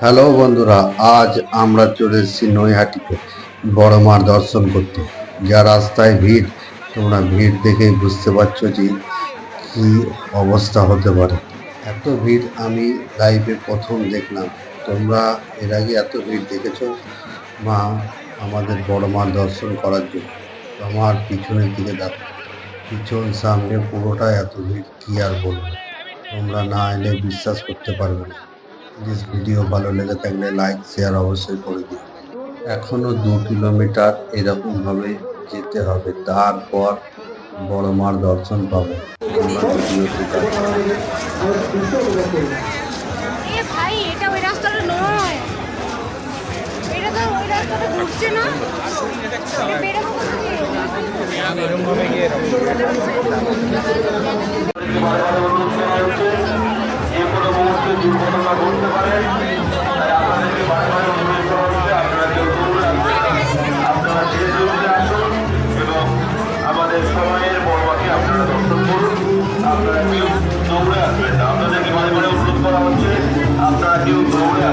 Hello বন্ধুরা, আজ আমরা চলে এসেছি নৈহাটিতে বড় মার দর্শন করতে। যা রাস্তায় ভিড়, তোমরা ভিড় দেখেই বুঝতে পারছ যে কি অবস্থা হতে পারে। এত ভিড় আমি লাইভে প্রথম দেখলাম। তোমরা এর আগে এত ভিড় দেখেছ মা, আমাদের বড় মার দর্শন করার জন্য। আমার পিছনের দিকে দেখো, পিছন সামনে পুরোটা এত ভিড়, কি আর বলব? তোমরা না এলে বিশ্বাস করতে পারবে না। প্লিজ ভিডিও ভালো লেগে থাকলে লাইক শেয়ার অবশ্যই করে দিও। এখনও দু কিলোমিটার এরকমভাবে যেতে হবে, তারপর বড় মার দর্শন পাবো। আপনাদেরকে বারে বারে অনুরোধ করা হচ্ছে আপনারা কেউ দৌড়ে।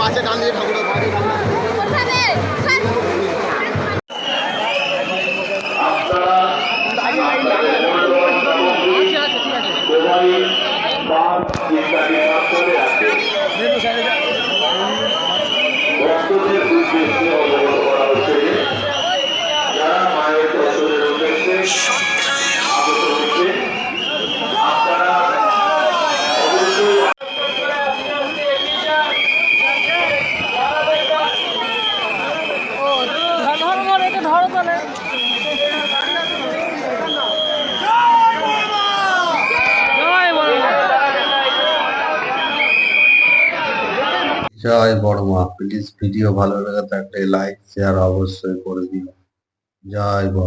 পাশে ডান দিয়ে ঠাকুরের বাড়ি জয় বড় মা প্লিজ ভিডিও ভালো লেগে থাকলে লাইক শেয়ার অবশ্যই করে দিও। জয় বড়